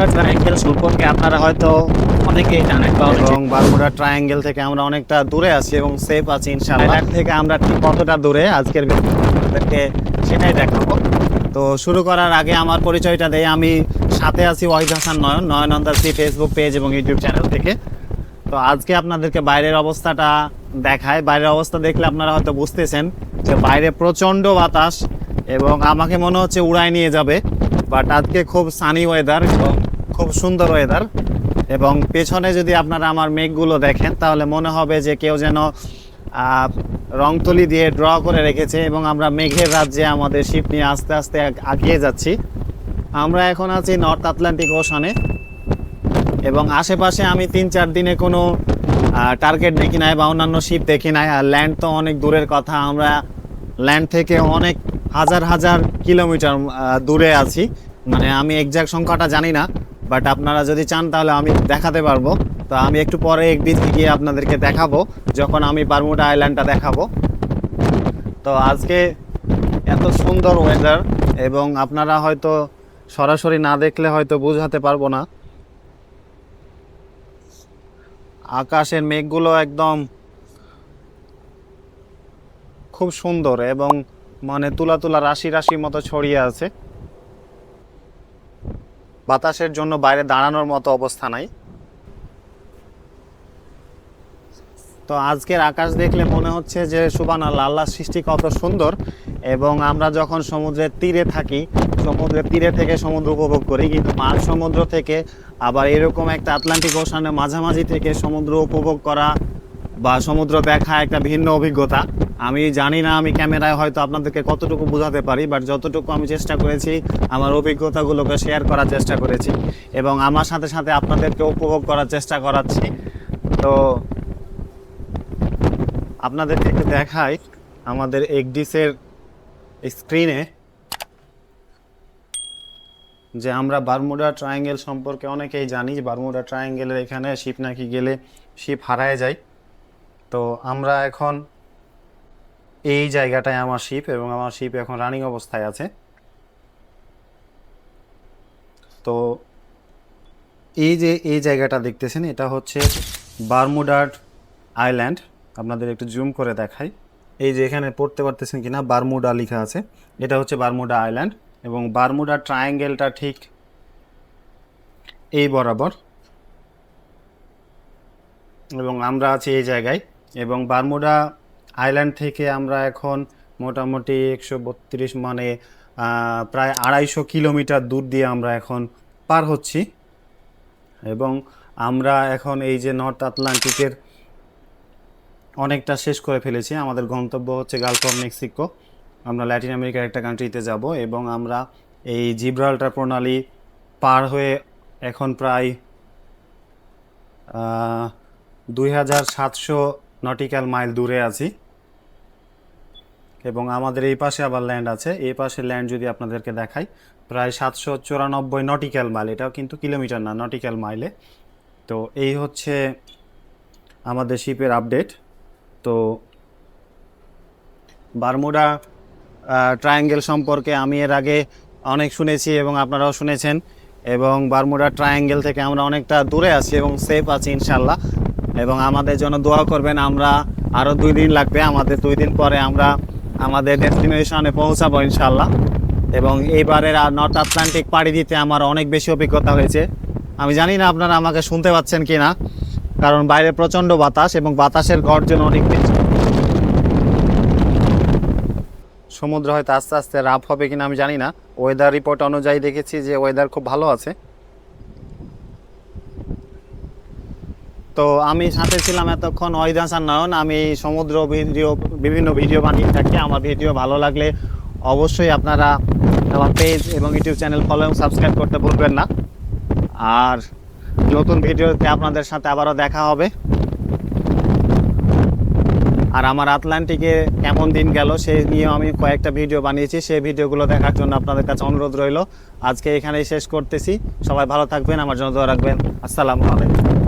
Bermuda triangle সম্পর্কে আপনারা হয়তো অনেকেই জানেন এবং বারমুডা ট্রায়াঙ্গেল থেকে আমরা অনেকটা দূরে আছি এবং সেফ আছি ইনশাআল্লাহ। থেকে আমরা ঠিক কতটা দূরে আজকের ভিডিওতে সেটাই দেখাবো। তো শুরু করার আগে আমার পরিচয়টা দেই। আমি সাথে আছি ওয়াহিদ হাসান নয়ন নয়ন আন্দাসি ফেসবুক পেজ এবং ইউটিউব চ্যানেল থেকে। তো আজকে আপনাদেরকে বাইরের অবস্থাটা দেখায় বাইরের অবস্থা দেখলে আপনারা হয়তো বুঝতেছেন যে বাইরে প্রচণ্ড বাতাস এবং আমাকে মনে হচ্ছে উড়ায় নিয়ে যাবে। বাট আজকে খুব সানি ওয়েদার এবং খুব সুন্দর ওয়েদার এবং পেছনে যদি আপনারা আমার মেঘগুলো দেখেন, তাহলে মনে হবে যে কেউ যেন রংতুলি দিয়ে ড্র করে রেখেছে এবং আমরা মেঘের রাজ্যে আমাদের শিপ নিয়ে আস্তে আস্তে আগ- আগিয়ে যাচ্ছি। আমরা এখন আছি নর্থ আটলান্টিক ওশানে এবং আশেপাশে আমি তিন চার দিনে কোনো টার্গেট দেখি নাই বা অন্যান্য শিপ দেখি নাই। আর ল্যান্ড তো অনেক দূরের কথা, আমরা ল্যান্ড থেকে অনেক হাজার হাজার কিলোমিটার দূরে আছি। মানে আমি এক্সাক্ট সংখ্যাটা জানি না। বাট আপনারা যদি চান তাহলে আমি দেখাতে পারব। তো আমি একটু পরে একদিকে গিয়ে আপনাদেরকে দেখাবো, যখন আমি বারমুডা আইল্যান্ডটা দেখাবো। তো আজকে এত সুন্দর ওয়েদার এবং আপনারা হয়তো সরাসরি না দেখলে হয়তো বোঝাতে পারব না। আকাশের মেঘগুলো একদম খুব সুন্দর এবং মানে তুলা তুলা রাশি রাশি মতো ছড়িয়ে আছে। বাতাসের জন্য বাইরে দাঁড়ানোর মতো অবস্থা নাই। তো আজকের আকাশ দেখলে মনে হচ্ছে যে সুবান আল্লাহ সৃষ্টি কত সুন্দর এবং আমরা যখন সমুদ্রের তীরে থাকি, সমুদ্রের তীরে থেকে সমুদ্র উপভোগ করি, কিন্তু মাঝ সমুদ্র থেকে আবার এরকম একটা আটলান্টিক ওশানের মাঝামাঝি থেকে সমুদ্র উপভোগ করা বা সমুদ্র দেখা একটা ভিন্ন অভিজ্ঞতা। আমি জানি না আমি ক্যামেরায় হয়তো আপনাদেরকে কতটুকু বোঝাতে পারি বাট যতটুকু আমি চেষ্টা করেছি, আমার অভিজ্ঞতাগুলোকে শেয়ার করার চেষ্টা করেছি এবং আমার সাথে সাথে আপনাদেরকে উপভোগ করার চেষ্টা করাচ্ছি। তো আপনাদেরকে দেখাই আমাদের এক্সডিসের স্ক্রিনে যে আমরা বারমুডা ট্রায়াঙ্গেল সম্পর্কে অনেকেই জানি যে বারমুডা ট্রায়াঙ্গেলের এখানে শিপ নাকি গেলে শিপ হারায় যায়। তো আমরা এখন এই জায়গাটায় আমার শিপ এবং আমার শিপ এখন রানিং অবস্থায় আছে। তো এই যে, এই জায়গাটা দেখতেছেন, এটা হচ্ছে বারমুডার আইল্যান্ড। আপনাদের একটু জুম করে দেখাই। এই যে এখানে পড়তে পারতেছেন কিনা, বারমুডা লেখা আছে। এটা হচ্ছে বারমুডা আইল্যান্ড এবং বারমুডা ট্রায়াঙ্গেলটা ঠিক এই বরাবর। এবং আমরা আছি এই জায়গায় এবং বারমুডা আইল্যান্ড থেকে আমরা এখন মোটামুটি একশো বত্রিশ মানে প্রায় আড়াইশো কিলোমিটার দূর দিয়ে আমরা এখন পার হচ্ছি। এবং আমরা এখন এই যে নর্থ আটলান্টিকের অনেকটা শেষ করে ফেলেছি। আমাদের গন্তব্য হচ্ছে গালফ অফ মেক্সিকো। আমরা ল্যাটিন আমেরিকার একটা কান্ট্রিতে যাব এবং আমরা এই জিব্রাল্টার প্রণালী পার হয়ে এখন প্রায় দুই হাজার সাতশো নটিক্যাল মাইল দূরে আছি। এবং আমাদের এই পাশে আবার ল্যান্ড আছে। এই পাশে ল্যান্ড যদি আপনাদেরকে দেখাই, প্রায় সাতশো চুরানব্বই নটিক্যাল মাইল এটাও কিন্তু কিলোমিটার না নটিক্যাল মাইলে তো এই হচ্ছে আমাদের শিপের আপডেট তো বারমুডা ট্রায়াঙ্গেল সম্পর্কে আমি এর আগে অনেক শুনেছি এবং আপনারাও শুনেছেন। এবং বারমুডা ট্রায়াঙ্গেল থেকে আমরা অনেকটা দূরে আছি এবং সেফ আছি ইনশাল্লাহ এবং আমাদের জন্য দোয়া করবেন, আমরা আরও দুই দিন লাগবে। আমাদের দুই দিন পরে আমরা আমাদের ডেস্টিনেশনে পৌঁছাবো ইনশাল্লাহ এবং এইবারের আর নর্থ আটলান্টিক পাড়ি দিতে আমার অনেক বেশি অভিজ্ঞতা হয়েছে। আমি জানি না আপনারা আমাকে শুনতে পাচ্ছেন কি না কারণ বাইরে প্রচণ্ড বাতাস এবং বাতাসের গর্জন অনেক বেশি। সমুদ্র হয়তো আস্তে আস্তে রাফ হবে কিনা আমি জানি না। ওয়েদার রিপোর্ট অনুযায়ী দেখেছি যে ওয়েদার খুব ভালো আছে। তো আমি সাথে ছিলাম এতক্ষণ ওয়াহিদ হাসান নয়ন। আমি সমুদ্র ভিডিও, বিভিন্ন ভিডিও বানিয়ে থাকি। আমার ভিডিও ভালো লাগলে অবশ্যই আপনারা আমার পেজ এবং ইউটিউব চ্যানেল ফলো এবং সাবস্ক্রাইব করতে ভুলবেন না। আর নতুন ভিডিওতে আপনাদের সাথে আবারও দেখা হবে। আর আমার আটলান্টিকে কেমন দিন গেল সেই নিয়ে আমি কয়েকটা ভিডিও বানিয়েছি। সেই ভিডিওগুলো দেখার জন্য আপনাদের কাছে অনুরোধ রইল। আজকে এখানেই শেষ করতেছি। সবাই ভালো থাকবেন, আমার জন্য দোয়া রাখবেন। আসসালামু আলাইকুম।